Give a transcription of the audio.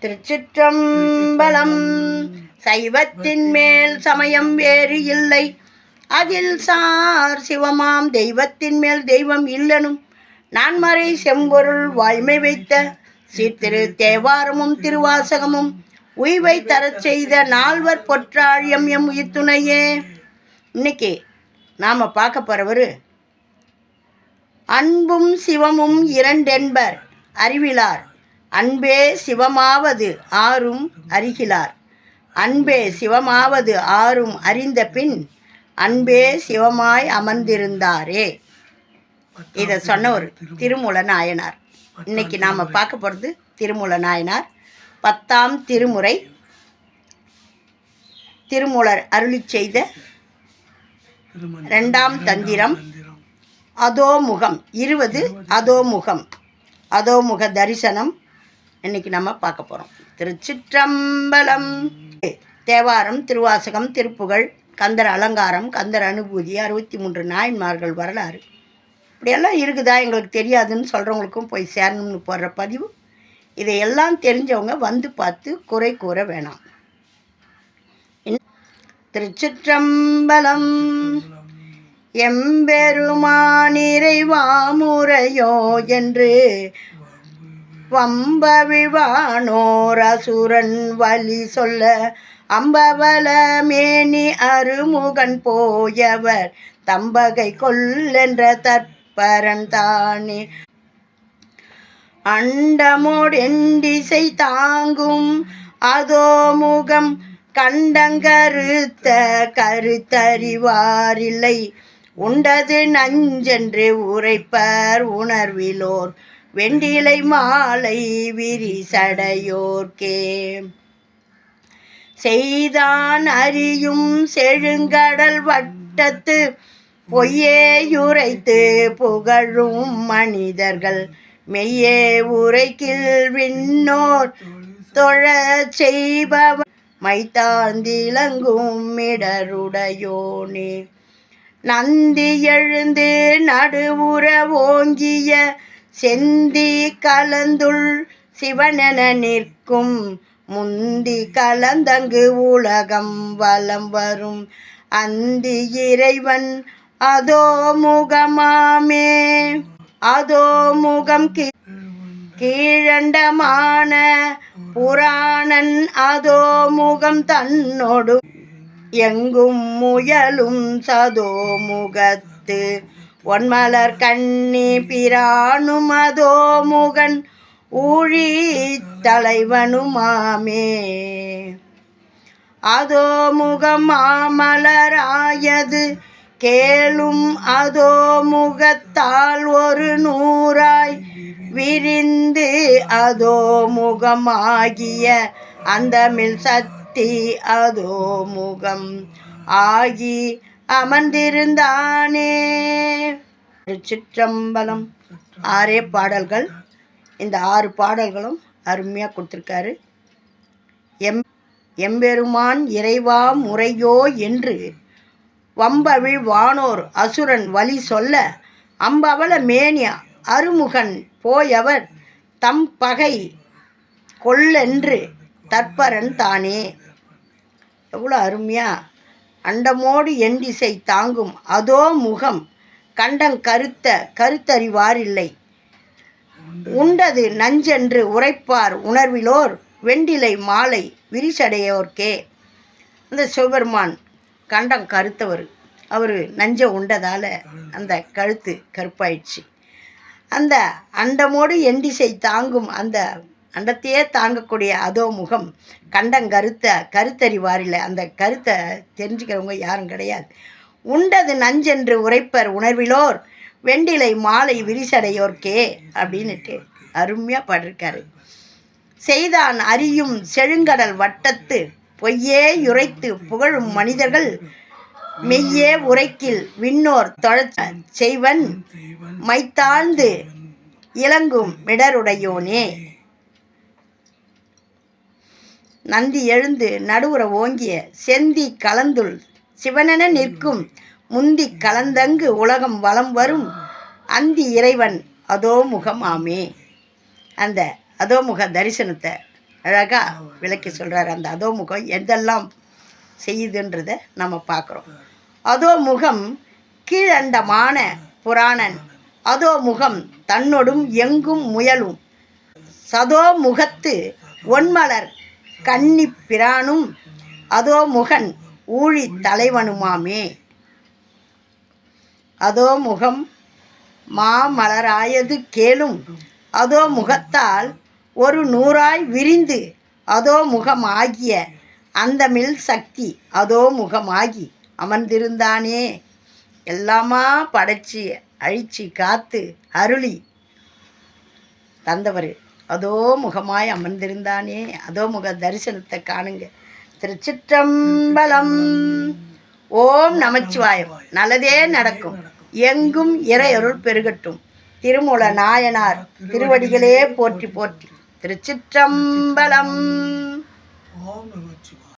திருச்சிற்றம்பலம். சைவத்தின் மேல் சமயம் வேறு இல்லை. அதில் சார் சிவமாம் தெய்வத்தின் மேல் தெய்வம் இல்லனும். நான்மறை செம்பொருள் வாய்மை வைத்த சீர்திரு தேவாரமும் திருவாசகமும் உய்வை தரச் செய்த நால்வர் பொற்றாழியம் எம் உயிர்த்துணையே. இன்னைக்கு நாம் பார்க்க போகிறவர் அன்பும் சிவமும் இரண்டென்பர் அறிவிலார். அன்பே சிவமாவது ஆறும் அறிகிறார். அன்பே சிவமாவது ஆறும் அறிந்த பின் அன்பே சிவமாய் அமர்ந்திருந்தாரே. இதை சொன்னவர் திருமூல நாயனார். இன்னைக்கு நாம் பார்க்க போகிறது திருமூல நாயனார். பத்தாம் திருமுறை. திருமூலர் அருளி செய்த ரெண்டாம் தந்திரம். அதோமுகம். இருபது அதோமுகம். அதோமுக தரிசனம். இன்னைக்கு நம்ம பார்க்க போகிறோம் திருச்சிற்றம்பலம். தேவாரம் திருவாசகம் திருப்புகழ் கந்தர் அலங்காரம் கந்தர் அனுபூதி அறுபத்தி மூன்று நாயன்மார்கள் வரலாறு. இப்படியெல்லாம் இருக்குதா? எங்களுக்கு தெரியாதுன்னு சொல்கிறவங்களுக்கும் போய் சேரணும்னு போடுற பதிவு. இதையெல்லாம் தெரிஞ்சவங்க வந்து பார்த்து குறை கூற வேணாம். திருச்சிற்றம்பலம். எம்பெருமானிறைவாமுறையோ என்று வம்பவிழ்வானோர் அசுரன் வழி சொல்ல அம்பவல மேனி அருமுகன் போயவர் தம்பகை கொல்லென்ற தற்பரன் தானே. அண்டமோடெண்டிசை தாங்கும் அதோ முகம் கண்டங்கருத்த கருத்தறிவாரில்லை. உண்டது நஞ்சென்று உரைப்பர் உணர்விலோர் வெண்டிலை மாலை விரிசடையோர்க்கே. செய்தான் அறியும் செழுங்கடல் வட்டத்து பொய்யே உரைத்து புகழும் மனிதர்கள். மெய்யே உரைக்கில் விண்ணோர் தொழச் செய்பவன் மைத்தாந்திலங்கும் இடருடையோனே நந்தி எழுந்து நடுவுற ஓங்கிய செந்தி கலந்துள் சிவனென நிற்கும். முந்தி கலந்தங்கு உலகம் வலம் வரும். அந்தி இறைவன் அதோ முகமாமே. அதோ முகம் கீழண்டமான புராணன் அதோ முகம் தன்னோடு. எங்கும் முயலும் சதோ முகத்து ஒன்மலர் கண்ணி பிரானும் அதோ முகன் ஊழி தலைவனுமாமே. அதோ முகம் மாமலராயது கேளும் அதோ முகத்தால் ஒரு நூறாய் விரிந்து அதோ முகமாகிய அந்தமிழ் சக்தி அதோ முகம் ஆகி அமர்ந்திருந்தானே. சிற்றம்பலம் ஆறே பாடல்கள். இந்த ஆறு பாடல்களும் அருமையாக கொடுத்துருக்காரு. எம் எம்பெருமான் இறைவா முறையோ என்று வம்பவிழ் வானோர் அசுரன் வழி சொல்ல அம்பவள மேனியா அருமுகன் போயவர் தம் பகை கொள்ளென்று தற்பரன் தானே. எவ்வளோ அருமையாக அண்டமோடு எண்டிசை தாங்கும். அதோ முகம். கண்டங் கருத்த கருத்தறிவாரில்லை. உண்டது நஞ்சென்று உரைப்பார் உணர்விலோர். வெண்டிலை மாலை விரிசடையோர்க்கே. அந்த சிவபெருமான் கண்டம் கருத்தவர். அவர் நஞ்சை உண்டதால் அந்த கழுத்து கருப்பாயிடுச்சு. அந்த அண்டமோடு எண்டிசை தாங்கும் அந்த அண்டத்தையே தாங்கக்கூடிய அதோ முகம் கண்டங்கருத்த கருத்தறிவாரில் அந்த கருத்தை தெரிஞ்சுக்கிறவங்க யாரும் கிடையாது. உண்டது நஞ்சென்று உரைப்பர் உணர்விலோர் வெண்டிலை மாலை விரிசடையோர்க்கே அப்படின்னுட்டு அருமையாக பாடிருக்காரு. செய்தான் அறியும் செழுங்கடல் வட்டத்து பொய்யே யுரைத்து புகழும் மனிதர்கள் மெய்யே உரைக்கில் விண்ணோர் தொழச்ச செய்வன் மைத்தாழ்ந்து இளங்கும் மிடருடையோனே. நந்தி எழுந்து நடுவுற ஓங்கிய செந்தி கலந்துள் சிவனென நிற்கும் முந்தி கலந்தங்கு உலகம் வலம் வரும் அந்தி இறைவன் அதோ முகமாமே அந்த அதோமுக தரிசனத்தை அழகாக விளக்கி சொல்கிறார் அந்த அதோ முகம் எதெல்லாம் செய்யுதுன்றத நம்ம பார்க்குறோம். அதோ முகம் கீழண்டமான புராணன். அதோ முகம் தன்னொடும் எங்கும் முயலும். சதோ முகத்து ஒன்மலர் கன்னி பிரானும் அதோ முகன் ஊழி தலைவனுமாமே. அதோ முகம் மாமலராயது கேளும் அதோ முகத்தால் ஒரு நூறாய் விரிந்து அதோ முகம் ஆகிய அந்தமில் சக்தி அதோ முகமாகி அமர்ந்திருந்தானே. எல்லாமா படைச்சி அழிச்சு காத்து அருளி தந்தவர். அதோ முகமாய் அமர்ந்திருந்தானே அதோ முக தரிசனத்தை காணுங்க. திருச்சிற்றம்பலம். ஓம் நமச்சிவாயம். நல்லதே நடக்கும். எங்கும் இறையருள் பெருகட்டும். திருமூல நாயனார் திருவடிகளே போற்றி போற்றி. திருச்சிற்றம்பலம். ஓம் நமச்சிவாயம்.